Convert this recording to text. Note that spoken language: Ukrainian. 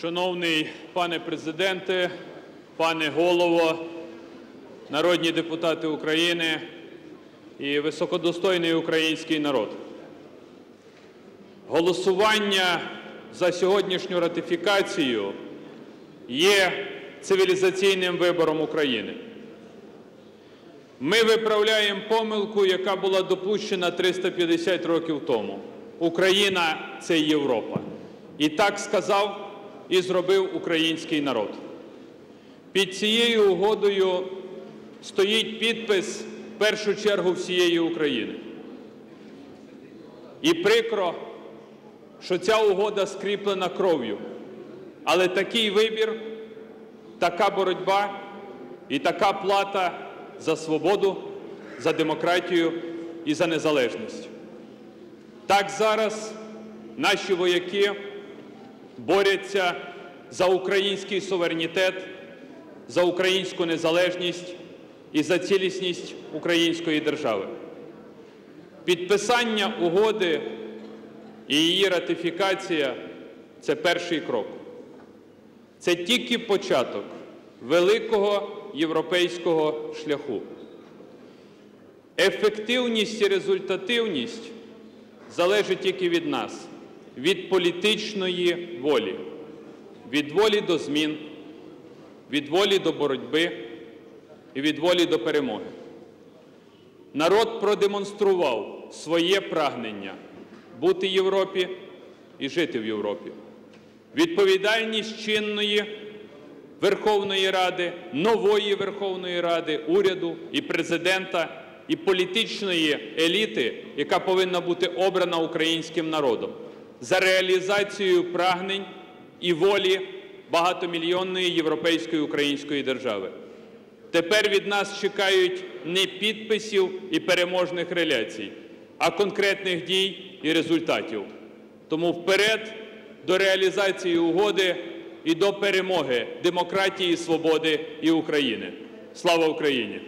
Шановний пане президенте, пане голово, народні депутати України і високодостойний український народ. Голосування за сьогоднішню ратифікацію є цивілізаційним вибором України. Ми виправляємо помилку, яка була допущена 350 років тому. Україна це Європа. І так сказав і зробив український народ. Під цією угодою стоїть підпис в першу чергу всієї України. І прикро, що ця угода скріплена кров'ю. Але такий вибір, така боротьба і така плата за свободу, за демократію і за незалежність. Так зараз наші вояки борються за український суверенітет, за українську незалежність і за цілісність української держави. Підписання угоди і її ратифікація це перший крок. Це тільки початок великого європейського шляху. Ефективність і результативність залежить тільки від нас, від політичної волі, від волі до змін, від волі до боротьби і від волі до перемоги. Народ продемонстрував своє прагнення бути в Європі і жити в Європі. Відповідальність чинної Верховної Ради, нової Верховної Ради, уряду і президента, і політичної еліти, яка повинна бути обрана українським народом за реалізацією прагнень і волі багатомільйонної європейської української держави. Тепер від нас чекають не підписів і переможних реляцій, а конкретних дій і результатів. Тому вперед до реалізації угоди і до перемоги демократії, свободи і України. Слава Україні!